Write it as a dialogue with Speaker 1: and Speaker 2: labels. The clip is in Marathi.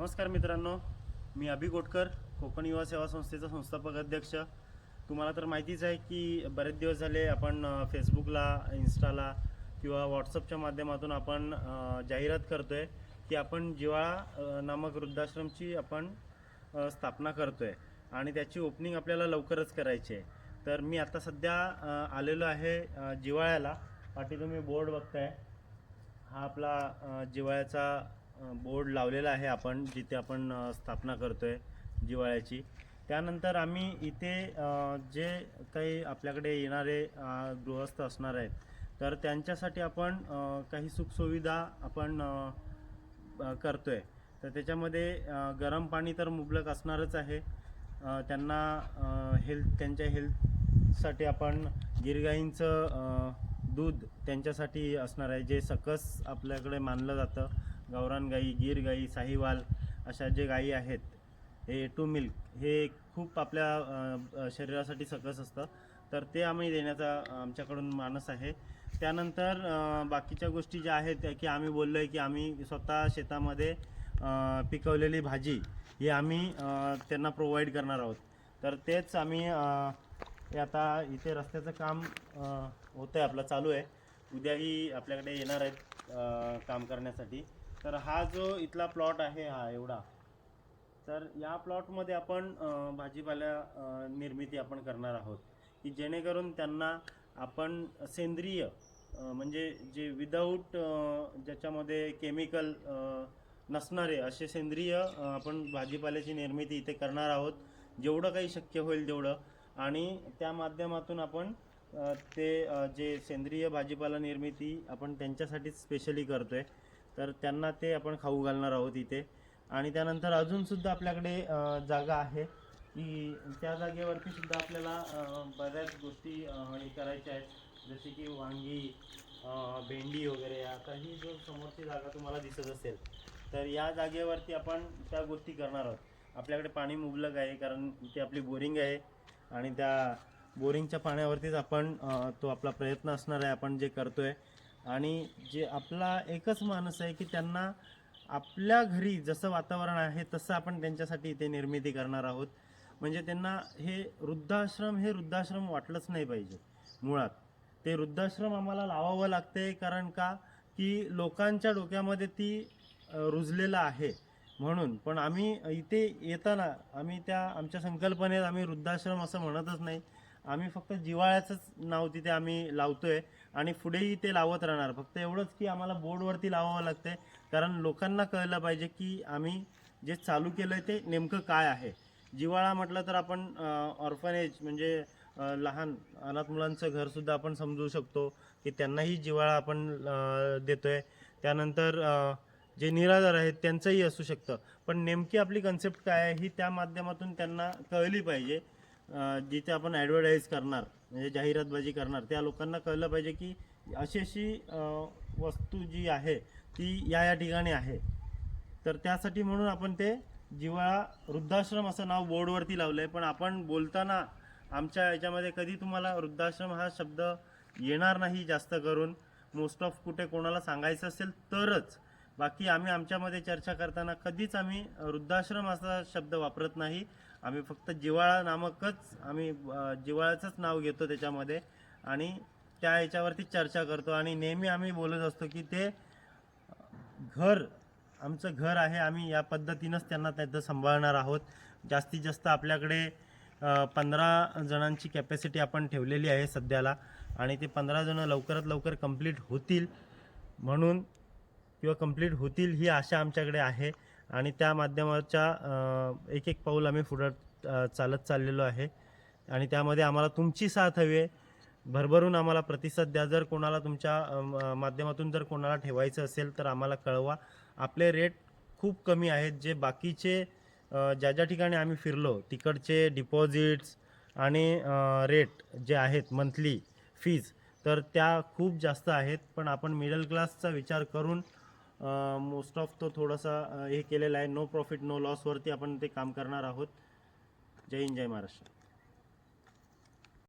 Speaker 1: नमस्कार मित्रांनो मी अभि गोटकर कोकण युवा सेवा संस्थेचा संस्थापक अध्यक्ष. तुम्हाला तर माहितीच आहे की बरेच दिवस झाले आपण फेसबुकला इन्स्टाला किंवा व्हॉट्सअपच्या माध्यमातून आपण जाहिरात करतो आहे की आपण जिवाळा नामक वृद्धाश्रमची आपण स्थापना करतो आहे आणि त्याची ओपनिंग आपल्याला लवकरच करायची आहे. तर मी आता सध्या आलेलो आहे जिवाळ्याला पाठी तुम्ही बोर्ड बघताय. हा आपला जिवाळ्याचा बोर्ड लावलेला आहे आपण जिथे आपण स्थापना स्थापना करतोय जिवाळ्याची त्यानंतर आम्ही इथे जे काही आपल्याकडे येणारे गृहस्थ असणार आहेत तर त्यांच्यासाठी आपण काही सुखसुविधा आपण करतो आहे करतोय. तर त्याच्यामध्ये गरम पाणी तर मुबलक असणारच आहे. त्यांना हेल्थ त्यांच्या हेल्थसाठी आपण गिरगाईंचं दूध त्यांच्यासाठी असणार आहे जे सकस आपल्याकडे मानलं जातं. गावरान गाई गीर गाई साहिवाल अशा जे गाई आहेत हे टू मिल्क हे खूप आपल्या शरीरासाठी सकस असतं. तर ते आम्ही देण्याचा आमच्याकडून मानस आहे. त्यानंतर बाकीच्या गोष्टी ज्या आहेत की आम्ही बोललो आहे की आम्ही स्वतः शेतामध्ये पिकवलेली भाजी ही आम्ही त्यांना प्रोव्हाइड करणार आहोत. तर तेच आम्ही हे आता इथे रस्त्याचं काम होतं आहे आपलं चालू आहे. उद्याही आपल्याकडे येणार आहेत काम करण्यासाठी. तर हा जो इथला प्लॉट आहे हा एवढा. तर या प्लॉटमध्ये आपण भाजीपाला निर्मिती आपण करणार आहोत. की जेणेकरून त्यांना आपण सेंद्रिय म्हणजे जे विदाऊट ज्याच्यामध्ये केमिकल नसणारे असे सेंद्रिय आपण भाजीपाल्याची निर्मिती इथे करणार आहोत. जेवढं काही शक्य होईल तेवढं. आणि त्या माध्यमातून आपण ते जे सेंद्रिय भाजीपाला निर्मिती आपण त्यांच्यासाठीच स्पेशली करतो आहे तर त्यांना ते आपण खाऊ घालणार आहोत इथे. आणि त्यानंतर अजूनसुद्धा आपल्याकडे जागा आहे. की त्या जागेवरती सुद्धा आपल्याला बऱ्याच गोष्टी हे करायच्या आहेत. जसे की वांगी भेंडी वगैरे आता ही जो समोरची जागा तुम्हाला दिसत असेल तर या जागेवरती आपण त्या गोष्टी करणार आहोत. आपल्याकडे पाणी मुबलक आहे कारण ती आपली बोरिंग आहे. आणि त्या बोरिंगच्या पाण्यावरतीच आपण तो आपला प्रयत्न असणार आहे आपण जे करतो आहे आणि जे आपला एकच मानस आहे की त्यांना आपल्या घरी जसं वातावरण आहे तसं आपण त्यांच्यासाठी इथे निर्मिती करणार आहोत. म्हणजे त्यांना हे वृद्धाश्रम हे वृद्धाश्रम वाटलंच नाही पाहिजे मुळात. ते वृद्धाश्रम आम्हाला लावावं लागते कारण का? की लोकांच्या डोक्यामध्ये ती रुजलेलं आहे म्हणून. पण आम्ही इथे येताना आम्ही त्या आमच्या संकल्पनेत आम्ही वृद्धाश्रम असं म्हणतच नाही. आम्ही फक्त जिवाळ्याचंच नाव तिथे आम्ही लावतोय आणि पुढेही ते लावत राहणार. फक्त एवढंच की आम्हाला बोर्डवरती लावावं लागते कारण लोकांना कळलं पाहिजे की आम्ही जे चालू केलं आहे ते नेमकं काय आहे. जिवाळा म्हटलं तर आपण ऑर्फनेज म्हणजे लहान अनाथ मुलांचं घरसुद्धा आपण समजू शकतो की त्यांनाही जिवाळा आपण देतो देतोय. त्यानंतर जे निराधार आहेत त्यांचंही असू शकतं. पण नेमकी आपली कन्सेप्ट काय आहे ही त्या माध्यमातून त्यांना कळली पाहिजे. जिथे आपण ॲडव्हर्टाईज करणार म्हणजे जाहिरातबाजी करणार त्या लोकांना कळलं पाहिजे की अशी अशी वस्तू जी आहे ती या या ठिकाणी आहे. तर त्यासाठी म्हणून आपण ते जिवाळा वृद्धाश्रम असं नाव बोर्डवरती लावलं आहे पण आपण बोलताना आमच्या याच्यामध्ये कधी तुम्हाला वृद्धाश्रम हा शब्द येणार नाही जास्त करून. मोस्ट ऑफ कुठे कोणाला सांगायचं असेल तरच. बाकी आम्ही आमच्यामध्ये चर्चा करताना कधीच आम्ही वृद्धाश्रम असा शब्द वापरत नाही. आम्ही फक्त जिवाळा नामकच आम्ही अ, जिवाळ्याचंच नाव घेतो त्याच्यामध्ये. आणि त्या याच्यावरती चर्चा करतो. आणि नेहमी आम्ही बोलत असतो की ते घर आमचं घर आहे. आम्ही या पद्धतीनंच त्यांना त्याचं सांभाळणार आहोत. जास्तीत जास्त आपल्याकडे पंधरा जणांची कॅपॅसिटी आपण ठेवलेली आहे सध्याला. आणि ते पंधरा जणं लवकरात लवकर कंप्लीट होतील म्हणून किंवा कंप्लीट होतील ही आशा आमच्याकडे आहे. आणि त्या माध्यमाच्या एक एक पाऊल आम्ही पुढं चालत चाललेलो आहे. आणि त्यामध्ये आम्हाला तुमची साथ हवी आहे. भरभरून आम्हाला प्रतिसाद द्या. जर कोणाला तुमच्या माध्यमातून जर कोणाला ठेवायचं असेल तर आम्हाला कळवा. आपले रेट खूप कमी आहेत. जे बाकीचे ज्या ज्या ठिकाणी आम्ही फिरलो तिकडचे डिपॉझिट्स आणि रेट जे आहेत मंथली फीज तर त्या खूप जास्त आहेत. पण आपण मिडल क्लासचा विचार करून मोस्ट ऑफ तो थोडासा हे केलेला आहे. नो प्रॉफिट नो लॉसवरती आपण ते काम करणार आहोत. जय हिंद जय महाराष्ट्र.